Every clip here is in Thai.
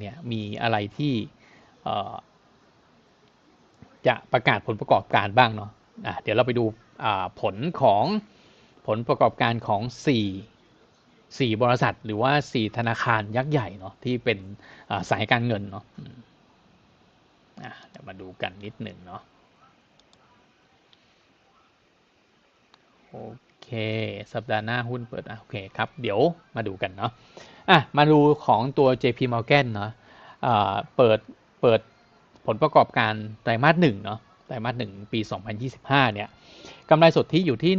เนี่ยมีอะไรที่จะประกาศผลประกอบการบ้างเนาะะเดี๋ยวเราไปดูผลของผลประกอบการของ 4 4 บริษัท หรือว่า 4 ธนาคารยักษ์ใหญ่เนาะที่เป็นสายการเงินเนาะเดี๋ยวมาดูกันนิดหนึ่งเนาะโอ เค สัปดาห์หน้าหุ้นเปิดโอเคครับ เดี๋ยวมาดูกันเนาะอะมาดูของตัว JP Morgan เนาะเปิดเปิดผลประกอบการไตรมาสหนึ่งเนาะไตรมาสหนึ่งปี 2025 เนี่ยกำไรสุทธิอยู่ที่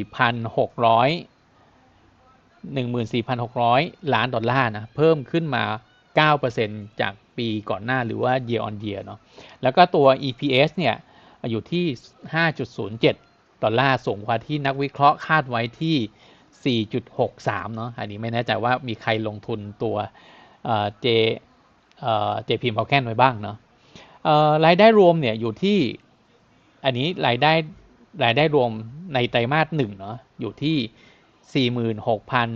14,600 14,600 ล้านดอลลาร์นะเพิ่มขึ้นมา 9%จากปีก่อนหน้าหรือว่า year on year เนาะแล้วก็ตัว EPS เนี่ยอยู่ที่ 5.07 ดอลลาร์สูงกว่าที่นักวิเคราะห์คาดไว้ที่ 4.63 เนาะอันนี้ไม่แน่ใจว่ามีใครลงทุนตัว J JP Morgan ไว้บ้างเนาะรายได้รวมเนี่ยอยู่ที่อันนี้รายได้รายได้รวมในไตรมาสหนึ่งเนาะอยู่ที่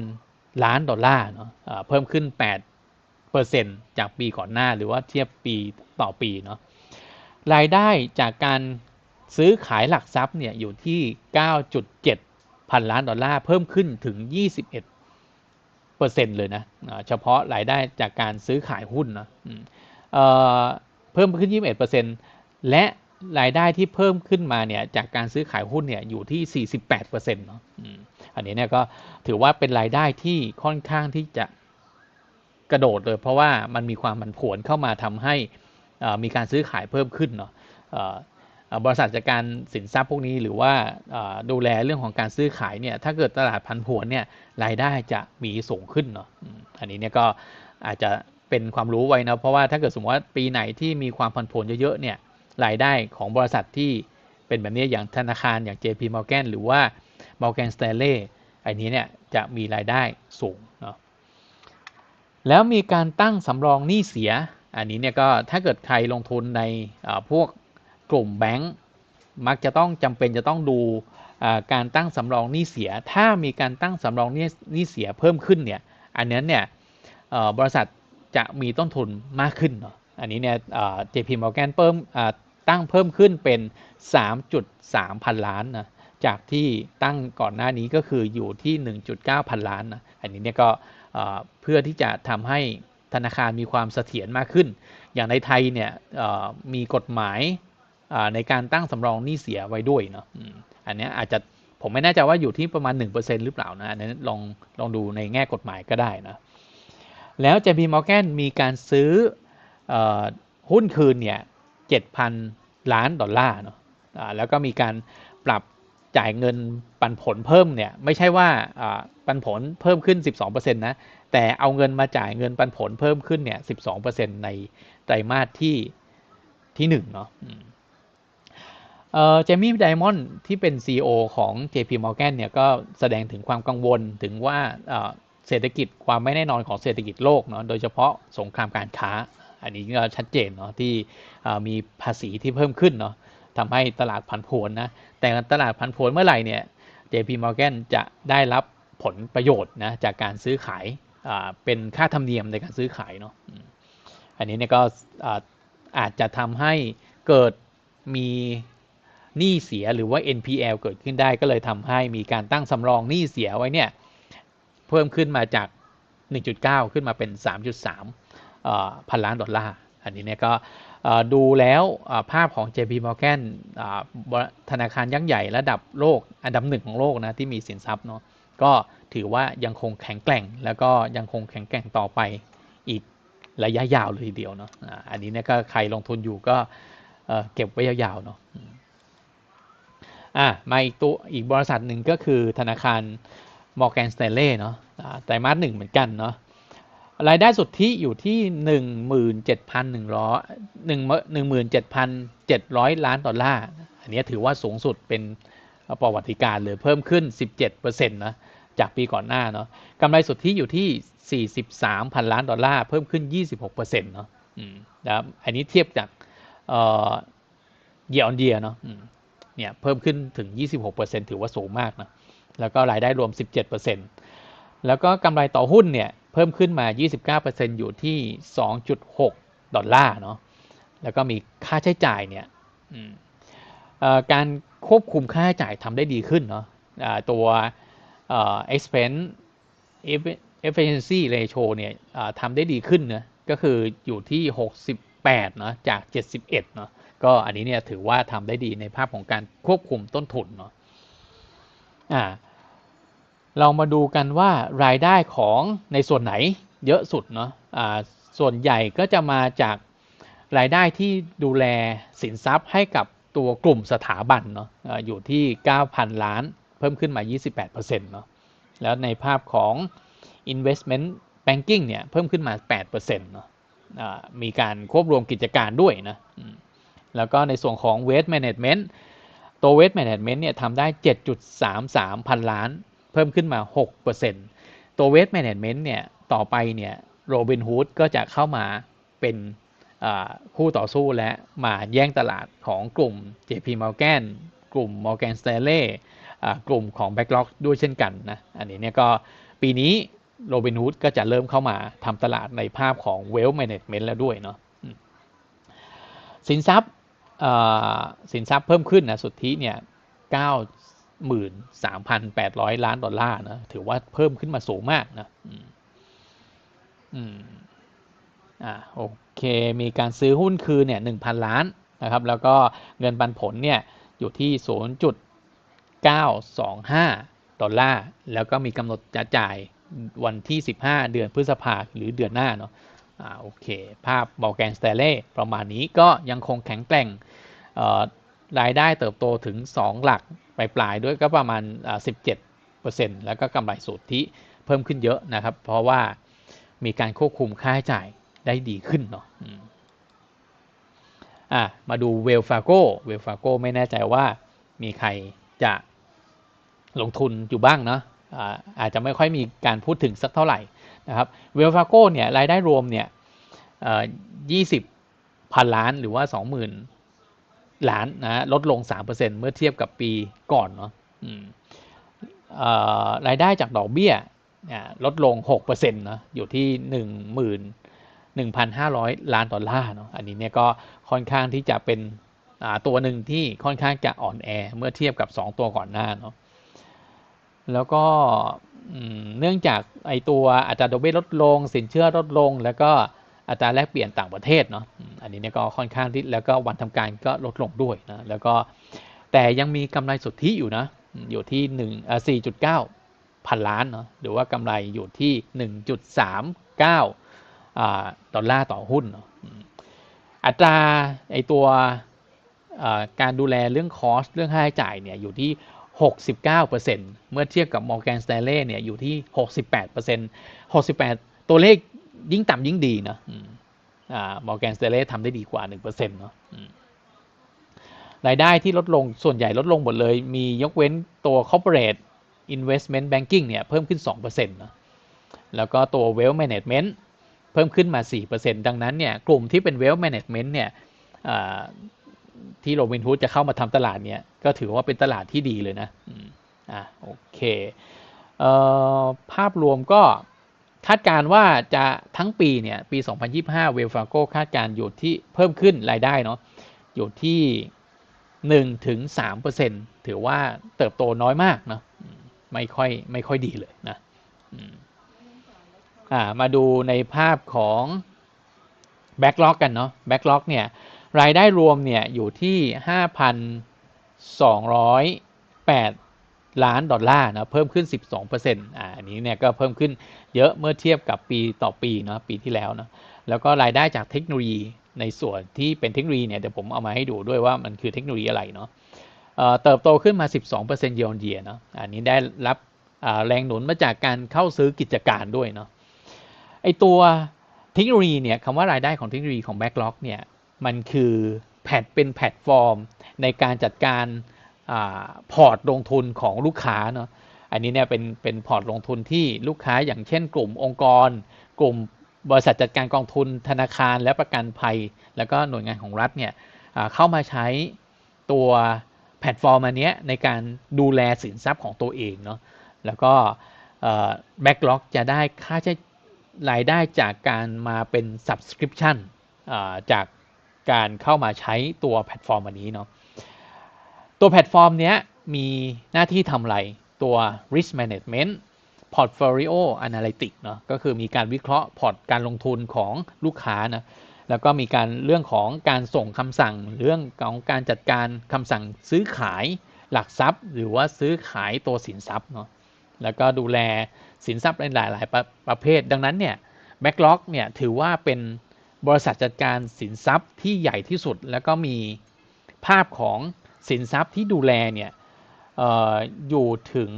46,000 ล้านดอลลาร์เนาะเพิ่มขึ้น8เปอร์เซ็นต์จากปีก่อนหน้าหรือว่าเทียบปีต่อปีเนาะรายได้จากการ ซื้อขายหลักทรัพย์เนี่ยอยู่ที่ 9.7 พันล้านดอลลาร์ เพิ่มขึ้นถึง 21เปอร์เซ็นต์เลยนะเฉพาะรายได้จากการซื้อขายหุ้นนะเพิ่มขึ้น 21เปอร์เซ็นต์และรายได้ที่เพิ่มขึ้นมาเนี่ยจากการซื้อขายหุ้นเนี่ยอยู่ที่ 48%เนาะอันนี้เนี่ยก็ถือว่าเป็นรายได้ที่ค่อนข้างที่จะกระโดดเลย เพราะว่ามันมีความผันผวนเข้ามาทำให้มีการซื้อขายเพิ่มขึ้นเนาะ บริษัทจัดการสินทรัพย์พวกนี้หรือว่าดูแลเรื่องของการซื้อขายเนี่ยถ้าเกิดตลาดพันผวนเนี่ยรายได้จะมีสูงขึ้นเนาะอันนี้เนี่ยก็อาจจะเป็นความรู้ไว้นะเพราะว่าถ้าเกิดสมมติว่าปีไหนที่มีความพันผวนเยอะๆเนี่ยรายได้ของบริษัทที่เป็นแบบนี้อย่างธนาคารอย่าง JP Morgan หรือว่า Morgan Stanley อันนี้เนี่ยจะมีรายได้สูงเนาะแล้วมีการตั้งสำรองหนี้เสีย อันนี้เนี่ยก็ถ้าเกิดใครลงทุนในพวก กลุ่มแบงก์มักจะต้องจำเป็นจะต้องดูการตั้งสำรองหนี้เสีย ถ้ามีการตั้งสำรองหนี้เสียเพิ่มขึ้นเนี่ย อันนี้เนี่ยบริษัทจะมีต้นทุนมากขึ้นเนาะ อันนี้เนี่ย JP Morgan เพิ่มตั้งเพิ่มขึ้นเป็น 3.3 พันล้านนะ จากที่ตั้งก่อนหน้านี้ก็คืออยู่ที่ 1.9 พันล้านนะ อันนี้เนี่ยก็เพื่อที่จะทำให้ธนาคารมีความเสถียรมากขึ้น อย่างในไทยเนี่ยมีกฎหมาย ในการตั้งสำรองหนี้เสียไว้ด้วยเนาะอันนี้อาจจะผมไม่แน่ใจว่าอยู่ที่ประมาณ 1%หรือเปล่านะอันนี้ลองลองดูในแง่กฎหมายก็ได้นะแล้ว JP Morgan มีการซื้อหุ้นคืนเนี่ย7,000 ล้านดอลลาร์เนาะแล้วก็มีการปรับจ่ายเงินปันผลเพิ่มเนี่ยไม่ใช่ว่าปันผลเพิ่มขึ้น 12%นะแต่เอาเงินมาจ่ายเงินปันผลเพิ่มขึ้นเนี่ย12%ในไตรมาสที่ที่1เนาะ เจมี่ไดมอนด์ที่เป็น CEO ของ JP Morgan เนี่ยก็แสดงถึงความกังวลถึงว่าเศรษฐกิจความไม่แน่นอนของเศรษฐกิจโลกเนาะโดยเฉพาะสงครามการค้า อันนี้ก็ชัดเจนเนาะที่มีภาษีที่เพิ่มขึ้นเนาะทำให้ตลาดผันผวนนะแต่ตลาดผันผวนเมื่อไหร่เนี่ย JP Morgan จะได้รับผลประโยชน์นะจากการซื้อขายเป็นค่าธรรมเนียมในการซื้อขายเนาะอันนี้เนี่ยก็อาจจะทำให้เกิดมี หนี้เสียหรือว่า NPL เกิดขึ้นได้ก็เลยทำให้มีการตั้งสำรองหนี้เสียไว้เนี่ยเพิ่มขึ้นมาจาก 1.9 ขึ้นมาเป็น 3.3พันล้านดอลลาร์ อันนี้เนี่ยก็ดูแล้วภาพของ JP Morgan ธนาคารยักษ์ใหญ่ระดับโลกอันดับหนึ่งของโลกนะที่มีสินทรัพย์เนาะก็ถือว่ายังคงแข็งแกร่ง แล้วก็ยังคงแข็งแกร่งต่อไปอีกระยะยาวเลยทีเดียวเนาะอันนี้เนี่ยก็ใครลงทุนอยู่ก็เก็บไว้ยาวๆเนาะ อะมาอีกตัวอีกบริษัทหนึ่งก็คือธนาคาร Morgan Stanley เนาะไตรมาสหนึ่งเหมือนกันเนาะรายได้สุทธิอยู่ที่หนึ่งหมื่นเจ็ดพันหนึ่งร้อยหนึ่งหนึ่งหมื่นเจ็ดพันเจ็ดร้อยล้านดอลลาร์ อันนี้ถือว่าสูงสุดเป็นประวัติการเลยเพิ่มขึ้น 17%นะจากปีก่อนหน้าเนาะกำไรสุทธิอยู่ที่ 43พันล้านดอลลาร์ เพิ่มขึ้น 26%เนาะนะครับอันนี้เทียบจากเอ่อเยียร์ออนเยียเนาะ เนี่ยเพิ่มขึ้นถึง 26%ถือว่าสูงมากนะแล้วก็รายได้รวม 17%แล้วก็กำไรต่อหุ้นเนี่ยเพิ่มขึ้นมา 29%อยู่ที่ 2.6 ดอลลาร์เนาะแล้วก็มีค่าใช้จ่ายเนี่ยการควบคุมค่าใช้จ่ายทำได้ดีขึ้นเนาะตัว expense efficiency ratio เนี่ยทำได้ดีขึ้นนะก็คืออยู่ที่ 68 เนาะจาก 71 เนาะ ก็อันนี้เนี่ยถือว่าทำได้ดีในภาพของการควบคุมต้นทุนเนาะอ่าเรามาดูกันว่ารายได้ของในส่วนไหนเยอะสุดเนาะอ่าส่วนใหญ่ก็จะมาจากรายได้ที่ดูแลสินทรัพย์ให้กับตัวกลุ่มสถาบันเนาะะอยู่ที่ 9,000 ล้าน เพิ่มขึ้นมา 28%เนาะแล้วในภาพของ investment banking เนี่ย เพิ่มขึ้นมา 8%เนาะะมีการควบรวมกิจการด้วยนะ แล้วก็ในส่วนของ waste management ตัว waste management เนี่ยทำได้ 7.33 พันล้าน เพิ่มขึ้นมา 6%ตัว waste management เนี่ยต่อไปเนี่ยโรบินฮูดก็จะเข้ามาเป็นคู่ต่อสู้และมาแย่งตลาดของกลุ่ม JP Morgan กลุ่ม Morgan Stanley กลุ่มของ Backlog ด้วยเช่นกันนะ อันนี้เนี่ยก็ปีนี้โรบินฮูดก็จะเริ่มเข้ามาทำตลาดในภาพของ Wealth Management แล้วด้วยเนาะสินทรัพย์ สินทรัพย์เพิ่มขึ้นนะสุทธิเนี่ย93,800ล้านดอลลาร์นะถือว่าเพิ่มขึ้นมาสูงมากนะอืมอ่าโอเค มีการซื้อหุ้นคืนเนี่ย1,000ล้านนะครับ แล้วก็เงินปันผลเนี่ยอยู่ที่0.925ดอลลาร์ แล้วก็มีกำหนดจะจ่ายวันที่15เดือนพฤษภาหรือเดือนหน้าเนาะ อ่าโอเค ภาพบอลแกนสเตเล่ประมาณนี้ก็ยังคงแข็งแกร่งรายได้เติบโตถึง 2 หลักปลายๆด้วยก็ประมาณ 17%แล้วก็กำไรสุทธิเพิ่มขึ้นเยอะนะครับ เพราะว่ามีการควบคุมค่าใช้จ่ายได้ดีขึ้นเนาะอะมาดูเวลฟาโก้เวลฟาโก้ไม่แน่ใจว่ามีใครจะลงทุนอยู่บ้างเนาะอาจจะไม่ค่อยมีการพูดถึงสักเท่าไหร่นะครับเวลฟาโก้เนี่ยรายได้รวมเนี่ย ยี่สิบพันล้านหรือว่าสองหมื่นล้านนะลดลง3%เมื่อเทียบกับปีก่อนเนาะรายได้จากดอกเบี้ยลดลง6%นะอยู่ที่1 1,500ล้านดอลลาร์เนาะอันนี้เนี่ยก็ค่อนข้างที่จะเป็นตัวหนึ่งที่ค่อนข้างจะอ่อนแอเมื่อเทียบกับ 2 ตัวก่อนหน้าเนาะแล้วก็เนื่องจากไอตัวอัตราดอกเบี้ยลดลง สินเชื่อลดลง แล้วก็ อัตราแลกเปลี่ยนต่างประเทศเนาะอันนี้เนี่ยก็ค่อนข้างที่แล้วก็วันทำการก็ลดลงด้วยนะแล้วก็แต่ยังมีกำไรสุทธิอยู่นะอยู่ที่1อ่า4.9พันล้านเนาะหรือว่ากำไรอยู่ที่1.39ดอลลาร์ต่อหุ้นเนาะอัตราไอตัวการดูแลเรื่องคอสเรื่องค่าใช้จ่ายเนี่ยอยู่ที่ 69%เมื่อเทียบกับ Morgan Stanley เนี่ยอยู่ที่ 68% 68 ตัวเลข ยิ่งต่ำยิ่งดีนะอ่ามอร์แกนสเตเลสทำได้ดีกว่า 1%เนาะรายได้ที่ลดลงส่วนใหญ่ลดลงหมดเลย มียกเว้นตัว corporate investment banking เนี่ยเพิ่มขึ้น2%นาะแล้วก็ตัว wealth management เพิ่มขึ้นมา 4%ดังนั้นเนี่ยกลุ่มที่เป็น wealth management เนี่ยที่โรบินฮูดจะเข้ามาทำตลาดเนี่ยก็ถือว่าเป็นตลาดที่ดีเลยนะอ่าโอเคภาพรวมก็ คาดการว่าจะทั้งปีเนี่ยปี 2025 เวลฟาโกคาดการอยู่ที่เพิ่มขึ้นรายได้เนาะอยู่ที่1ถึง3%ถือว่าเติบโตน้อยมากเนาะไม่ค่อยไม่ค่อยดีเลยนะอ่ามาดูในภาพของแบ็กล็อกกันเนาะแบ็กล็อกเนี่ยรายได้รวมเนี่ยอยู่ที่ 5,208 ล้านดอลลาร์นะเพิ่มขึ้น 12%อ่าอันนี้เนี่ยก็เพิ่มขึ้นเยอะเมื่อเทียบกับปีต่อปีเนาะปีที่แล้วเนาะแล้วก็รายได้จากเทคโนโลยีในส่วนที่เป็นเทคโนโลยีเนี่ยเดี๋ยวผมเอามาให้ดูด้วยว่ามันคือเทคโนโลยีอะไรเนาะเติบโตขึ้นมา 12%เยนเยียเนาะอันนี้ได้รับแรงหนุนมาจากการเข้าซื้อกิจการด้วยเนาะไอตัวเทคโนโลยีเนี่ยคำว่ารายได้ของเทคโนโลยีของ Backlog เนี่ยมันคือแพทเป็นแพลตฟอร์มในการจัดการ พอร์ตลงทุนของลูกค้าเนาะอันนี้เนี่ยเป็นเป็นพอร์ตลงทุนที่ลูกค้าอย่างเช่น กลุ่มองค์กร กลุ่มบริษัทจัดการกองทุนธนาคารและประกันภัย แล้วก็หน่วยงานของรัฐเนี่ยเข้ามาใช้ตัวแพลตฟอร์มอันนี้ในการดูแลสินทรัพย์ของตัวเองเนาะแล้วก็แบ็กล็อกจะได้ค่าใช้รายได้จากการมาเป็น subscription จากการเข้ามาใช้ตัวแพลตฟอร์มอันนี้เนาะ ตัวแพลตฟอร์มเนี้ยมีหน้าที่ทำอะไรตัว risk management portfolio analytics เนาะก็คือมีการวิเคราะห์พอร์ตการลงทุนของลูกค้านะแล้วก็มีการเรื่องของการส่งคำสั่ง เรื่องของการจัดการคำสั่งซื้อขายหลักทรัพย์ หรือว่าซื้อขายตัวสินทรัพย์เนาะแล้วก็ดูแลสินทรัพย์ในหลายๆประประเภท ดังนั้นเนี่ย Backlog เนี่ยถือว่าเป็นบริษัทจัดการสินทรัพย์ที่ใหญ่ที่สุด แล้วก็มีภาพของ สินทรัพย์ที่ดูแลเนี่ยอออยู่ถึง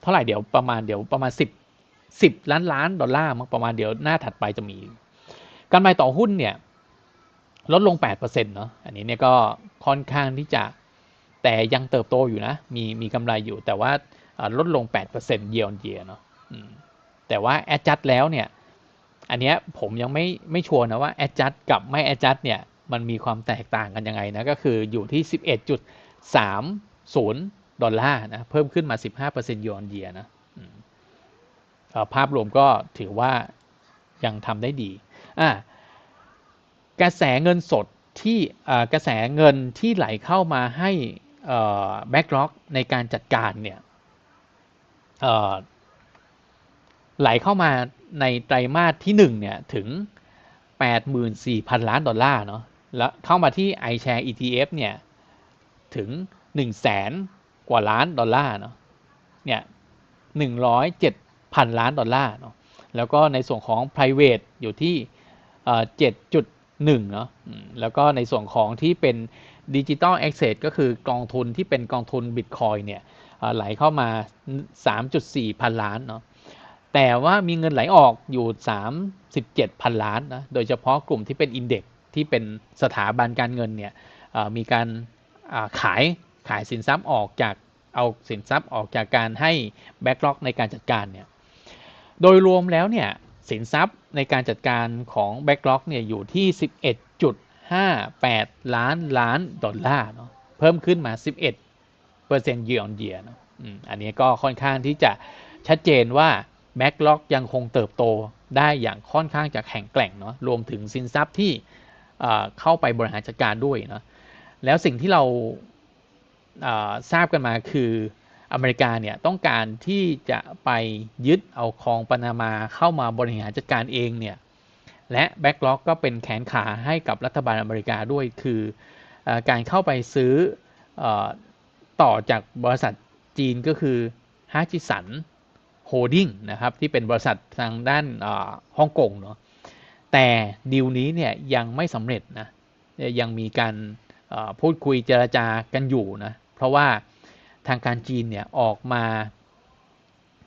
เท่าไหร่เดี๋ยวประมาณเดี๋ยวประมาณ 10 10 ล้านล้านดอลลาร์มั้งประมาณเดี๋ยวหน้าถัดไปจะมีกำไรต่อหุ้นเนี่ยลดลง 8%เนาะอันนี้เนี่ยก็ค่อนข้างที่จะแต่ยังเติบโตอยู่นะ มีมีกำไรอยู่แต่ว่าลดลง 8%เยียร์เยียเนาะแต่ว่าแอดจัดแล้วเนี่ย อันเนี้ยผมยังไม่ไม่ชัวร์นะว่าแอดจัดกับไม่แอดจัดเนี่ย มันมีความแตกต่างกันยังไงนะก็คืออยู่ที่ 11.30 ดอลลาร์นะเพิ่มขึ้นมา 15%เยียร์เยียนะภาพรวมก็ถือว่ายังทำได้ดีอ่ากระแสเงินสดที่กระแสเงินที่ไหลเข้ามาให้แบ็กล็อกในการจัดการเนี่ยไหลเข้ามาในไตรมาสที่1เนี่ยถึง 84,000 ล้านดอลลาร์เนาะ แล้วเข้ามาที่ iShare ETF เนี่ยถึง 1 0 0 0 0แสนกว่าล้านดอลลาร์เนาะเนี่ย107,000ล้านดอลลาร์เนาะแล้วก็ในส่วนของ private อยู่ที่7.1เนาะแล้วก็ในส่วนของที่เป็นดิจิตอลแอคเซสก็คือกองทุนที่เป็นกองทุนบิตคอยเนี่ยไหลเข้ามา 3.4 พันล้านเนาะแต่ว่ามีเงินไหลออกอยู่ 37 พันล้านนะโดยเฉพาะกลุ่มที่เป็นอินเด็ก ที่เป็นสถาบันการเงินเนี่ยมีการขายขายสินทรัพย์ออกจากเอาสินทรัพย์ออกจากการให้แบ็กล็อกในการจัดการเนี่ยโดยรวมแล้วเนี่ยสินทรัพย์ในการจัดการของแบ็กล็อกเนี่ยอยู่ที่ 11.58 ล้านล้านดอลลาร์เนาะเพิ่มขึ้นมา 11เปอร์เซ็นต์เยียร์ออนเยียร์เนาะอันนี้ก็ค่อนข้างที่จะชัดเจนว่าแบ็กล็อกยังคงเติบโตได้อย่างค่อนข้างจะแข็งแกร่งเนาะรวมถึงสินทรัพย์ที่ เข้าไปบริหารจัดการด้วยเนาะแล้วสิ่งที่เราทราบกันมาคืออเมริกาเนี่ยต้องการที่จะไปยึดเอาคลองปานามาเข้ามาบริหารจัดการเองเนี่ยและแบ็กล็อกก็เป็นแขนขาให้กับรัฐบาลอเมริกาด้วยคืออการเข้าไปซื้ออต่อจากบริษัทจีนก็คือฮาจิสันโฮดดิ้งนะครับที่เป็นบริษัททางด้านฮ่องกงเนาะ แต่ดีลนี้เนี่ยยังไม่สำเร็จนะยังมีการพูดคุยเจรจากันอยู่นะเพราะว่าทางการจีนเนี่ยออกมา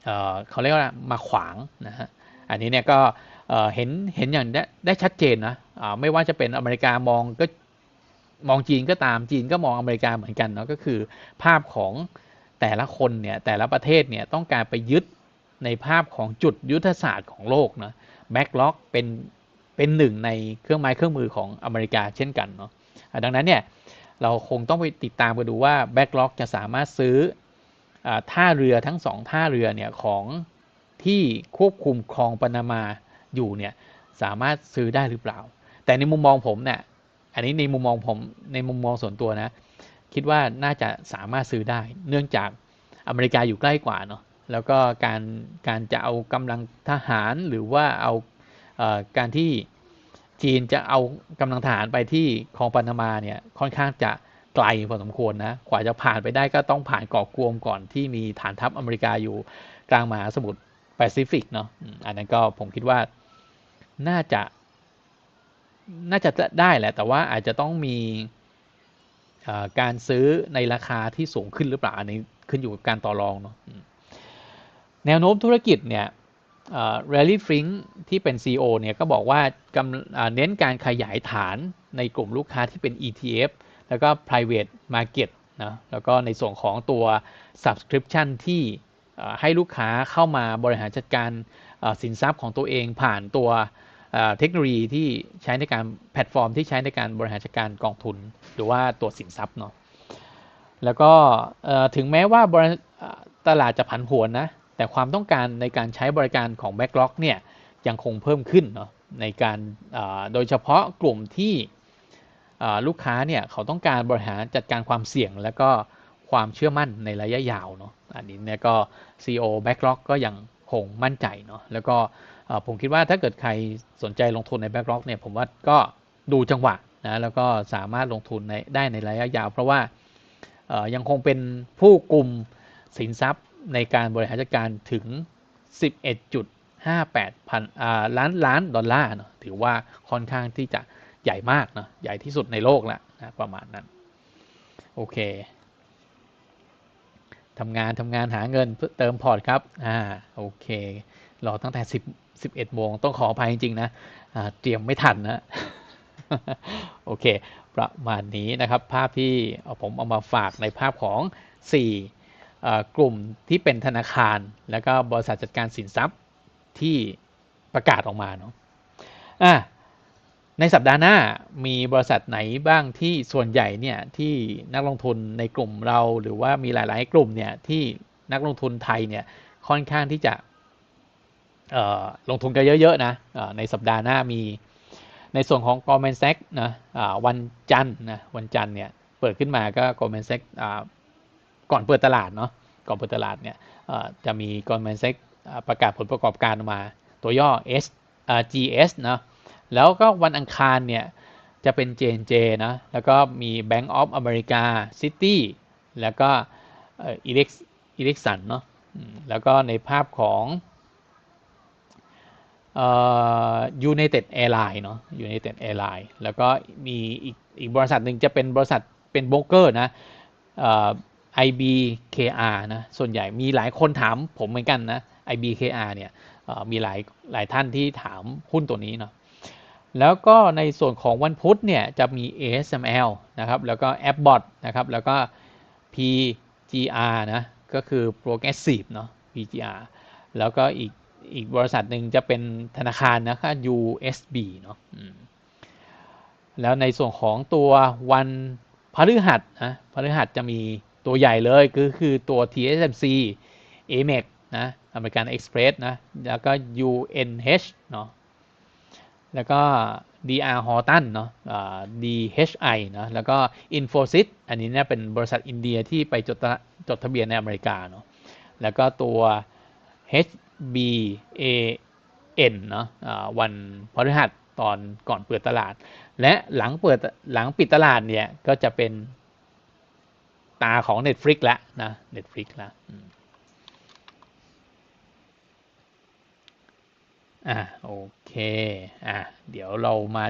เเขาเรียกว่ามาขวางนะฮะอันนี้เนี่ยก็เห็นเห็นอย่างได้ไดชัดเจนนะไม่ว่าจะเป็นอเมริกามองก็มองจีนก็ตามจีนก็มองอเมริกาเหมือนกันเนาะก็คือภาพของแต่ละคนเนี่ยแต่ละประเทศเนี่ยต้องการไปยึดในภาพของจุดยุทธศาสตร์ของโลกนะแบ็กล็อกเป็น เป็นหนึ่งในเครื่องไม้เครื่องมือของอเมริกาเช่นกันเนาะดังนั้นเนี่ยเราคงต้องไปติดตามกันดูว่าแบ็กล็อกจะสามารถซื้ออท่าเรือทั้งสองท่าเรือเนี่ยของที่ควบคุมคลองปานามาอยู่เนี่ยสามารถซื้อได้หรือเปล่า แต่ในมุมมองผมเนี่ยอันนี้ในมุมมองผมในมุมมองส่วนตัวนะ คิดว่าน่าจะสามารถซื้อได้ เนื่องจากอเมริกาอยู่ใกล้กว่าเนาะแล้วก็การการจะเอากำลังทหารหรือว่าเอาเอ การที่จีนจะเอากำลังทหารไปที่คลองปานามาเนี่ยค่อนข้างจะไกลพอสมควรนะกว่าจะผ่านไปได้ก็ต้องผ่านเกาะกวมก่อนที่มีฐานทัพอเมริกาอยู่กลางมหาสมุทรแปซิฟิกเนาะอันนั้นก็ผมคิดว่าน่าจะ น่าจะได้แหละ แต่ว่าอาจจะต้องมีการซื้อในราคาที่สูงขึ้นหรือเปล่า อันนี้ขึ้นอยู่กับการต่อรองเนาะแนวโน้มธุรกิจเนี่ย เรลลี่ฟริงที่เป็น CEO เนี่ยก็บอกว่าเน้นการขยายฐานในกลุ่มลูกค้าที่เป็น ETF แล้วก็ private market นะแล้วก็ในส่วนของตัว subscription ที่ให้ลูกค้าเข้ามาบริหารจัดการสินทรัพย์ของตัวเองผ่านตัวเทคโนโลยีที่ใช้ในการแพลตฟอร์มที่ใช้ในการบริหารจัดการกองทุน หรือว่าตัวสินทรัพย์เนาะแล้วก็ถึงแม้ว่าตลาดจะผันผวนนะ แต่ความต้องการในการใช้บริการของ Backlog เนี่ยยังคงเพิ่มขึ้นเนาะในการโดยเฉพาะกลุ่มที่ลูกค้าเนี่ยเขาต้องการบริหารจัดการความเสี่ยง และก็ความเชื่อมั่นในระยะยาวเนาะอันนี้เนี่ยก็ CEO Backlog ก็ยังคงมั่นใจเนาะแล้วก็ผมคิดว่าถ้าเกิดใครสนใจลงทุนใน Backlog เนี่ยผมว่าก็ดูจังหวะนะแล้วก็สามารถลงทุนในได้ในระยะยาว เพราะว่ายังคงเป็นผู้กลุ่มสินทรัพย์ ในการบริหารจัดการถึง 11.58พันล้านล้านดอลลาร์เนาะถือว่าค่อนข้างที่จะใหญ่มากเนาะใหญ่ที่สุดในโลกแล้วนะประมาณนั้น โอเคทำงานทำงานหาเงินเติมพอร์ตครับอ่าโอเครอตั้งแต่ 10 11โมงต้องขออภัยจริง ๆ นะเตรียมไม่ทันนะโอเค ประมาณนี้นะครับ ภาพที่ผมเอามาฝากในภาพของ 4 กลุ่มที่เป็นธนาคาร แล้วก็บริษัทจัดการสินทรัพย์ที่ประกาศออกมาเนาะอะในสัปดาห์หน้ามีบริษัทไหนบ้างที่ส่วนใหญ่เนี่ยที่นักลงทุนในกลุ่มเราหรือว่ามีหลาย ๆ กลุ่มเนี่ยที่นักลงทุนไทยเนี่ยค่อนข้างที่จะลงทุนกันเยอะ ๆ นะในสัปดาห์หน้ามีในส่วนของ Goldman Sachs นะวันจันทร์นะวันจันทร์เนี่ยเปิดขึ้นมาก็ Goldman Sachs ก่อนเปิดตลาดเนาะก่อนเปิดตลาดเนี่ยจะมี Goldman Sachs ประกาศผลประกอบการออกมา ตัวย่อ S GS นะแล้วก็วันอังคารเนี่ยจะเป็น J&J นะแล้วก็มี Bank of America City แล้วก็อิเล็กอิเล็กสันเนาะแล้วก็ในภาพของยูไนเต็ดแอร์ไลน์เนาะยูไนเต็ดแอร์ไลน์แล้วก็มีอีกอีกบริษัทหนึ่งจะเป็นบริษัทเป็นโบรกเกอร์นะ IBKR นะส่วนใหญ่มีหลายคนถามผมเหมือนกันนะ IBKR เนี่ยมีหลายหลายท่านที่ถามหุ้นตัวนี้เนาะแล้วก็ในส่วนของวันพุธเนี่ยจะมี ASML นะครับแล้วก็ AppBot นะครับแล้วก็ PGR นะก็คือ Progressive เนาะ PGR แล้วก็อีกอีกบริษัทหนึ่งจะเป็นธนาคารนะครับ USB เนาะแล้วในส่วนของตัววันพฤหัสนะพฤหัสจะมี ตัวใหญ่เลยก็คือตัว TSMC AMEC นะ American Express นะ แล้วก็ UNH เนาะแล้วก็ DR Horton เนาะ DHI เนาะแล้วก็ Infosys อันนี้เนี่ยเป็นบริษัทอินเดียที่ไปจดจดทะเบียนในอเมริกาเนาะแล้วก็ตัว HBAN เนาะวันพฤหัสตอนก่อนเปิดตลาด และหลังเปิดหลังปิดตลาดเนี่ยก็จะเป็น ตาของ Netflix แล้วนะ Netflix แล้วอ่าโอเค อ่าเดี๋ยวเรามา